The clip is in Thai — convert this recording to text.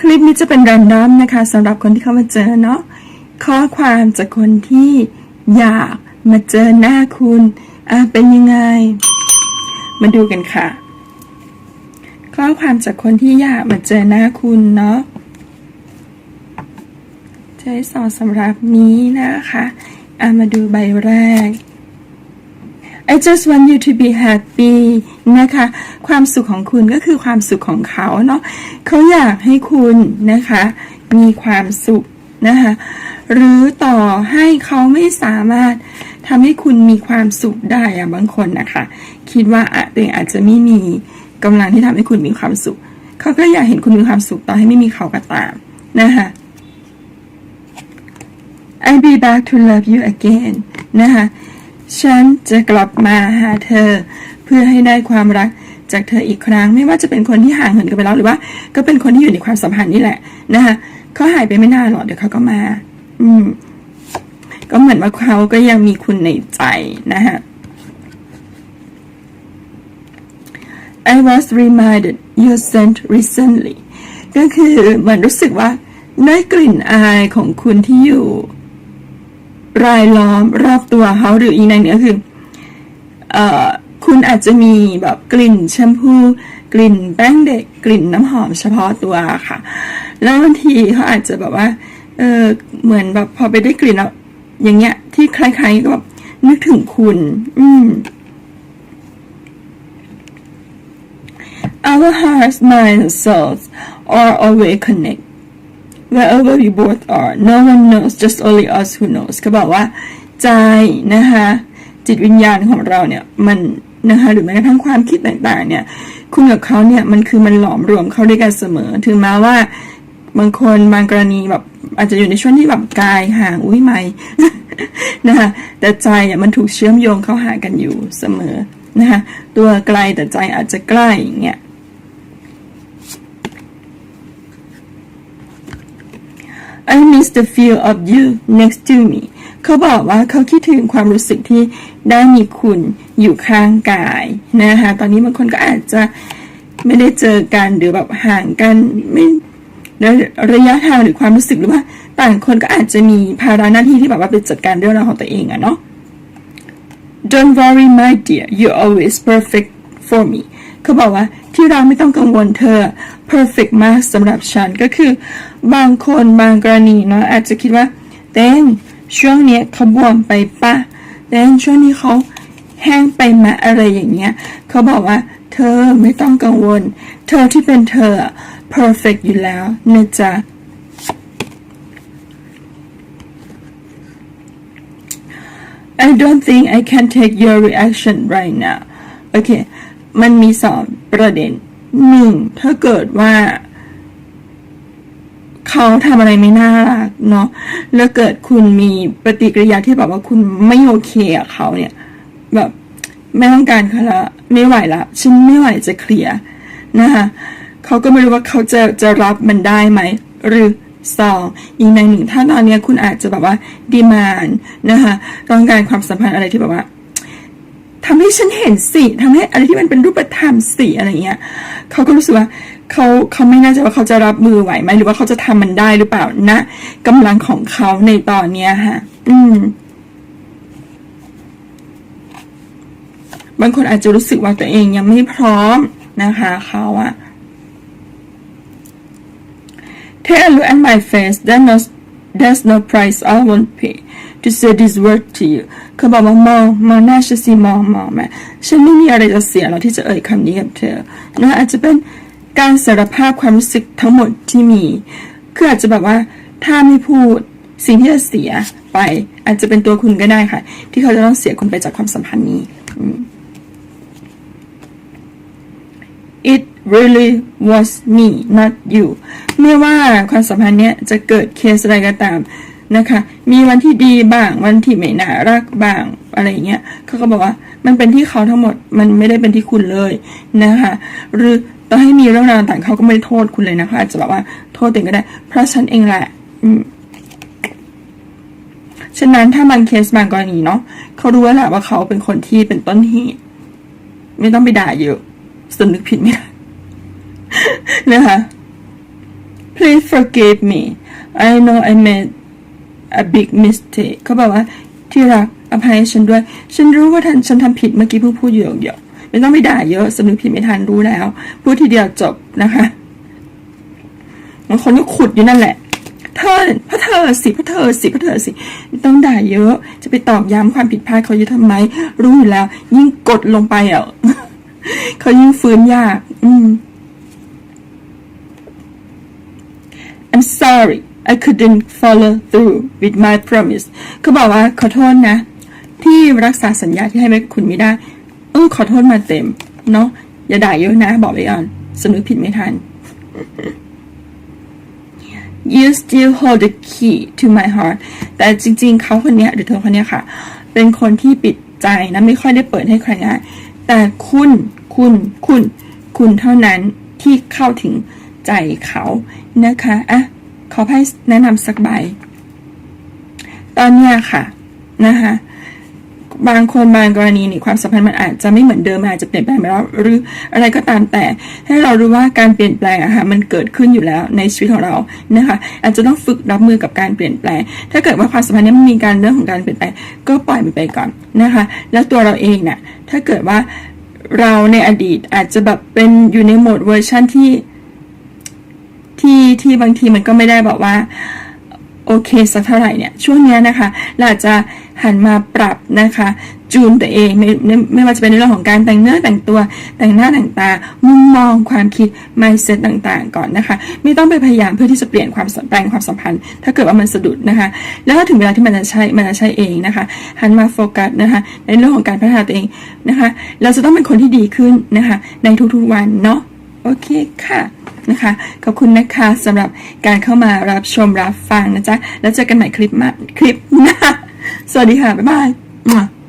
คลิปนี้จะเป็นแรนดอมนะคะสำหรับคนที่เข้ามาเจอเนาะข้อความจากคนที่อยากมาเจอหน้าคุณอะเป็นยังไง มาดูกันค่ะ ข้อความจากคนที่อยากมาเจอหน้าคุณเนาะใช้สอนสำหรับนี้นะคะอะมาดูใบแรก I just want you to be happy นะคะ ความสุขของคุณก็คือความสุขของเขาเนาะเขาอยากให้คุณนะคะ มีความสุขนะคะ หรือต่อให้เขาไม่สามารถทำให้คุณมีความสุขได้อะบางคนนะคะ คิดว่าตัวเองอาจจะไม่มีกำลังที่ทำให้คุณมีความสุข เขาก็อยากเห็นคุณมีความสุขต่อให้ไม่มีเขาก็ตามนะคะ I'll be back to love you again นะคะ ฉันจะกลับมาหาเธอ เพื่อให้ได้ความรักจากเธออีกครั้ง ไม่ว่าจะเป็นคนที่ห่างเหินกันไปแล้วหรือว่า ก็เป็นคนที่อยู่ในความสัมพันธ์นี่แหละนะคะเขาหายไปไม่นานหรอกเดี๋ยวเขาก็มา อืม ก็เหมือนว่าเขาก็ยังมีคุณในใจนะคะ I was reminded you sent recently ก็คือเหมือนรู้สึกว่าได้กลิ่นอายของคุณที่อยู่ รายล้อมรอบตัวเขาหรืออีกในหนึ่งก็คือเอ่อคุณอาจจะมีแบบกลิ่นแชมพูกลิ่นแป้งเด็กกลิ่นน้ำหอมเฉพาะตัวค่ะ แล้วบางทีเขาอาจจะแบบว่าเออเหมือนแบบพอไปได้กลิ่นแล้วอย่างเงี้ย ที่ใครๆก็แบบนึกถึงคุณ อืม Our hearts, minds, souls are always connected. Wherever we both are no one knows just only us who knows เขาบอกว่า ใจนะคะจิตวิญญาณของเราเนี่ยมันนะคะหรือแม้กระทั่งความคิดต่างๆ เนี่ยคุณกับเขาเนี่ยมันคือมันหลอมรวมเข้าด้วยกันเสมอ ถึงแม้ว่า บางคนบางกรณีแบบอาจจะอยู่ในช่วงที่แบบกายห่างอุ้ยไม่นะคะแต่ใจเนี่ยมันถูกเชื่อมโยงเข้าหากันอยู่เสมอนะคะตัวไกลแต่ใจอาจจะใกล้อย่างเงี้ย I miss the feel of you next to me เขาบอกว่าเขาคิดถึงความรู้สึกที่ได้มีคุณอยู่ข้างกายนะคะตอนนี้บางคนก็อาจจะไม่ได้เจอกันหรือแบบห่างกันไม่แล้วระยะทางหรือความรู้สึกหรือว่า ต่างคนก็อาจจะมีภาระหน้าที่ที่แบบว่าไปจัดการเรื่องราวของตัวเองอะเนาะ Don't worry my dear you're always perfect for me เขาบอกว่าที่เราไม่ต้องกังวลเธอ perfect มากสำหรับฉันก็คือบางคนบางกรณีเนาะอาจจะคิดว่าเต้นช่วงเนี้ยเขาบวมไปปะเต้นช่วงนี้เขาแห้งไปมาอะไรอย่างเงี้ยเขาบอกว่า เธอไม่ต้องกังวล เธอที่เป็นเธอ perfect อยู่แล้วนะจ๊ะ I don't think I can take your reaction right now โอเค มันมีสองประเด็นหนึ่งถ้าเกิดว่า เขาทำอะไรไม่น่ารักเนาะแล้วเกิดคุณมีปฏิกิริยาที่แบบว่าคุณไม่โอเคกับเขาเนี่ย แบบไม่ต้องการเขาละไม่ไหวละฉันไม่ไหวจะเคลียร์นะคะเขาก็ไม่รู้ว่าเขาจะจะรับมันได้ไหม หรือสองอีกในหนึ่งถ้าตอนนี้คุณอาจจะแบบว่าดีมานนะคะต้องการความสัมพันธ์อะไรที่แบบว่า ทำให้ฉันเห็นสิทำให้อะไรที่มันเป็นรูปธรรมสิอะไรเงี้ยเขาก็รู้สึกว่าเขาเขาไม่แน่ใจว่าเขาจะรับมือไหวไหมหรือว่าเขาจะทำมันได้หรือเปล่าณกำลังของเขาในตอนเนี้ยค่ะอืม บางคนอาจจะรู้สึกว่าตัวเองยังไม่พร้อมนะคะเขาอะ Take a look at my face there's no there's no price I won't pay to say this word to you เขาบอกว่ามองมองหน้าฉันสิมองมองแม่ฉันไม่มีอะไรจะเสียหรอกที่จะเอ่ยคำนี้กับเธอนะอาจจะเป็นการสารภาพความรู้สึกทั้งหมดที่มี คืออาจจะแบบว่าถ้าไม่พูดสิ่งที่จะเสียไป อาจจะเป็นตัวคุณก็ได้ค่ะ ที่เขาจะต้องเสียคุณไปจากความสัมพันธ์นี้อืม it really was me not you ไม่ว่าความสัมพันธ์เนี้ยจะเกิดเคสอะไรก็ตามนะคะ มีวันที่ดีบ้าง วันที่ไม่น่ารักบ้าง อะไรเงี้ยเขาก็บอกว่า มันเป็นที่เขาทั้งหมด มันไม่ได้เป็นที่คุณเลยนะคะ หรือต่อให้มีเรื่องราวต่างเขาก็ไม่ได้โทษคุณเลยนะคะ อาจจะแบบว่าโทษตัวเองก็ได้ เพราะฉันเองแหละฉะนั้นถ้าบางเคสบางกรณีเนาะเขารู้แล้วแหละว่าเขาเป็นคนที่เป็นต้นเหตุไม่ต้องไปด่าเยอะสำนึกผิดไม่ได้ นะคะ please forgive me I know I made a big mistake เขาบอกว่าที่รักอภัยฉันด้วย ฉันรู้ว่าท่านฉันทำผิดเมื่อกี้เพิ่งพูดอยู่เดียวไม่ต้องไปด่าเยอะสำนึกผิดไม่ทันรู้แล้ว พูดทีเดียวจบนะคะบางคนก็ขุดอยู่นั่นแหละ เธอเพราะเธอสิเพราะเธอสิเพราะเธอสิไม่ต้องด่าเยอะ จะไปตอกย้ำความผิดพลาดเขาเยอะทำไม รู้อยู่แล้ว ยิ่งกดลงไปอะเขายิ่งฟื้นยาก อืม I'm sorry I couldn't follow through with my promise เขาบอกว่าขอโทษนะ ที่รักษาสัญญาที่ให้ไว้คุณไม่ได้ เออขอโทษมาเต็ม เนาะอย่าด่าเยอะนะ บอกไปก่อนสำนึกผิดไม่ทัน You still hold the key to my heart แต่จริง ๆ เขาคนเนี้ยหรือเธอคนเนี้ยค่ะ เป็นคนที่ปิดใจนะไม่ค่อยได้เปิดให้ใครง่ายแต่คุณคุณคุณ คุณเท่านั้นที่เข้าถึง ใจเขานะคะอะขอให้แนะนำสักใบ ตอนเนี้ยค่ะนะคะบางคนบางกรณีนี่ความสัมพันธ์มันอาจจะไม่เหมือนเดิมอาจจะเปลี่ยนแปลงไปแล้วหรืออะไรก็ตามแต่ ให้เรารู้ว่าการเปลี่ยนแปลงอะค่ะมันเกิดขึ้นอยู่แล้วในชีวิตของเรานะคะอาจจะต้องฝึกรับมือกับการเปลี่ยนแปลง ถ้าเกิดว่าความสัมพันธ์นี้มันมีการเรื่องของการเปลี่ยนแปลงก็ปล่อยมันไปก่อนนะคะ แล้วตัวเราเองเนี่ยถ้าเกิดว่าเราในอดีตอาจจะแบบเป็นอยู่ในโหมดเวอร์ชันที่ ที่ที่บางทีมันก็ไม่ได้แบบว่าโอเคสักเท่าไหร่เนี่ยช่วงนี้นะคะ เราจะหันมาปรับนะคะ จูนตัวเองไม่ไม่ไม่ว่าจะเป็นในเรื่องของการแต่งเนื้อแต่งตัวแต่งหน้าแต่งตามุมมองความคิด mindset ต่างๆ ก่อนนะคะ ไม่ต้องไปพยายามเพื่อที่จะเปลี่ยนความสัมแปลงความสัมพันธ์ ถ้าเกิดว่ามันสะดุดนะคะ แล้วถ้าถึงเวลาที่มันจะใช้มันจะใช้เองนะคะหันมาโฟกัสนะคะ ในเรื่องของการพัฒนาตัวเองนะคะ เราจะต้องเป็นคนที่ดีขึ้นนะคะ ในทุกๆวันเนาะโอเคค่ะ นะคะ ขอบคุณนะคะสำหรับการเข้ามารับชมรับฟังนะจ๊ะ แล้วเจอกันใหม่คลิปมาคลิปหน้า สวัสดีค่ะ บ๊ายบาย